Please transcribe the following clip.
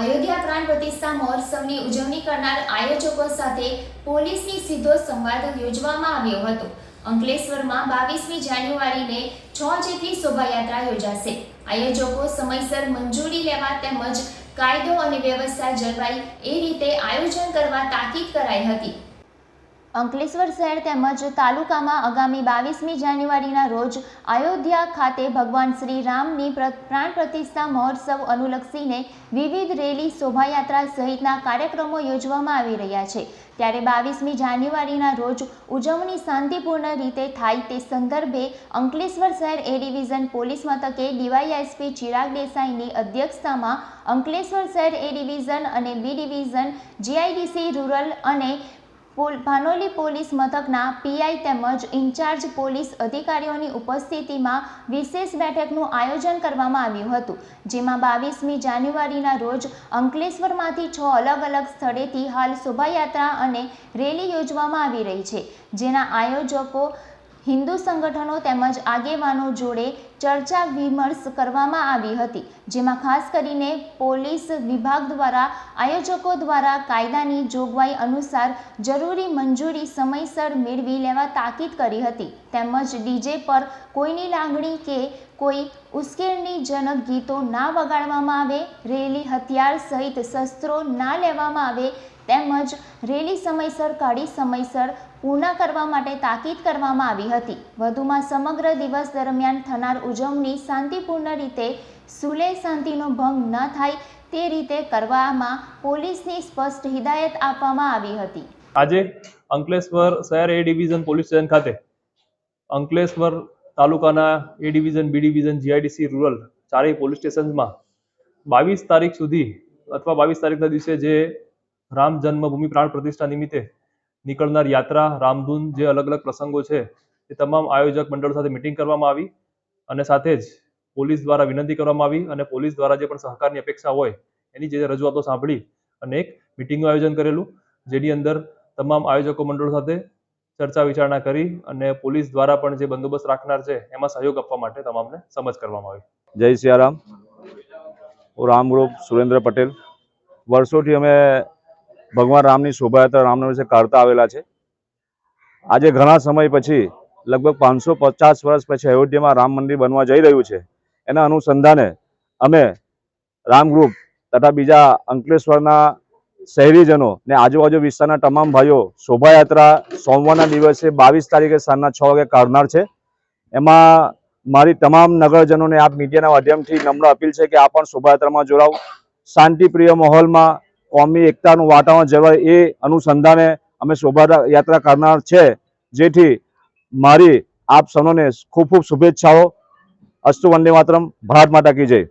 અયોધ્યા પ્રાણ પ્રતિષ્ઠા મહોત્સવની ઉજવણી કરનાર આયોજકો સાથે પોલીસની સીધો સંવાદ યોજવામાં આવ્યો હતો. અંકલેશ્વરમાં બાવીસમી જાન્યુઆરીને છ જેટલી શોભાયાત્રા યોજાશે. આયોજકો સમયસર મંજૂરી લેવા તેમજ કાયદો અને વ્યવસ્થા જળવાય એ રીતે આયોજન કરવા તાકીદ કરાઈ હતી. અંકલેશ્વર શહેર તેમજ તાલુકામાં આગામી બાવીસમી જાન્યુઆરીના રોજ અયોધ્યા ખાતે ભગવાન શ્રી રામની પ્ર- પ્રાણ પ્રતિષ્ઠા મહોત્સવ અનુલક્ષીને વિવિધ રેલી, શોભાયાત્રા સહિતના કાર્યક્રમો યોજવામાં આવી રહ્યા છે. ત્યારે બાવીસમી જાન્યુઆરીના રોજ ઉજવણી શાંતિપૂર્ણ રીતે થાય તે સંદર્ભે અંકલેશ્વર શહેર એ ડિવિઝન પોલીસ મથકે ડીવાયએસપી ચિરાગ દેસાઈની અધ્યક્ષતામાં અંકલેશ્વર શહેર એ ડિવિઝન અને બી ડિવિઝન, જીઆઈડીસી, રૂરલ અને ભાનોલી પોલીસ મથકના પીઆઈ તેમજ ઇન્ચાર્જ પોલીસ અધિકારીઓની ઉપસ્થિતિમાં વિશેષ બેઠકનું આયોજન કરવામાં આવ્યું હતું, જેમાં બાવીસમી જાન્યુઆરીના રોજ અંકલેશ્વરમાંથી છ અલગ અલગ સ્થળેથી હાલ શોભાયાત્રા અને રેલી યોજવામાં આવી રહી છે, જેના આયોજકો હિન્દુ સંગઠનો તેમજ આગેવાનો જોડે ચર્ચા વિમર્શ કરવામાં આવી હતી, જેમાં ખાસ કરીને પોલીસ વિભાગ દ્વારા, આયોજકો દ્વારા કાયદાની જોગવાઈ અનુસાર જરૂરી મંજૂરી સમયસર મેળવી લેવા તાકીદ કરી હતી. તેમજ ડીજે પર કોઈની લાગણી કે કોઈ ઉશ્કેરણીજનક ગીતો ના વગાડવામાં આવે, રેલી હથિયાર સહિત શસ્ત્રો ના લેવામાં આવે, તેમજ રેલી સમયસર કાઢી સમયસર પૂર્ણ કરવા માટે તાકીદ કરવામાં આવી હતી. વધુમાં સમગ્ર દિવસ દરમિયાન થનાર ઉજવણી શાંતિપૂર્ણ રીતે, સુલે શાંતિનો ભંગ ન થાય તે રીતે કરવામાં પોલીસની સ્પષ્ટ હિદાયત આપવામાં આવી હતી. આજે અંકલેશ્વર શહેર એ ડિવિઝન પોલીસ સ્ટેશન ખાતે અંકલેશ્વર તાલુકાના A division, B division, GIDC, rural ચારેય પોલીસ સ્ટેશનમાં બાવીસ તારીખ સુધી અથવા બાવીસ તારીખના દિવસે જે રામ જન્મભૂમિ પ્રાણ પ્રતિષ્ઠા નિમિત્તે નીકળનાર યાત્રા, રામધૂન જે અલગ અલગ પ્રસંગો છે એ તમામ આયોજક મંડળ સાથે મિટિંગ કરવામાં આવી અને સાથે જ પોલીસ દ્વારા વિનંતી કરવામાં આવી અને પોલીસ દ્વારા જે પણ સહકારની અપેક્ષા હોય એની જે રજૂઆતો સાંભળી અને એક મિટિંગનું આયોજન કરેલું, જેની અંદર તમામ આયોજકો મંડળો સાથે ચર્ચા વિચારણા કરી અને પોલીસ દ્વારા પણ જે બંદોબસ્ત રાખનાર છે, એમાં સહયોગ આપવા માટે તમામને સમજ કરવામાં આવી. જય સિયારામ. હું રામગ્રુપ સુરેન્દ્ર પટેલ. વર્ષોથી અમે ભગવાન રામની શોભાયાત્રા રામનવમી વિશે કાઢતા આવેલા છે. આજે ઘણા સમય પછી, લગભગ પાંચસો પચાસ વર્ષ પછી અયોધ્યામાં રામ મંદિર બનવા જઈ રહ્યું છે. એના અનુસંધાને અમે રામ ગ્રુપ તથા બીજા અંકલેશ્વરના શહેરીજનો ને આજુબાજુ વિસ્તારના તમામ ભાઈઓ શોભાયાત્રા સોમવારના દિવસે બાવીસ તારીખે સાંજના છ વાગે કાઢનાર છે. એમાં મારી તમામ નગરજનોને આપ મીડિયાના માધ્યમથી નમ્ર અપીલ છે કે આ પણ શોભાયાત્રામાં જોડાવ શાંતિપ્રિય માહોલમાં કોમી એકતાનું વાતાવરણ જળવાય એ અનુસંધાને અમે શોભાયાત્રા કરનાર છે. જેથી મારી આપ સૌને ખૂબ ખૂબ શુભેચ્છાઓ. અસ્તુ વંદે માતરમ. ભારત માતા કી જય.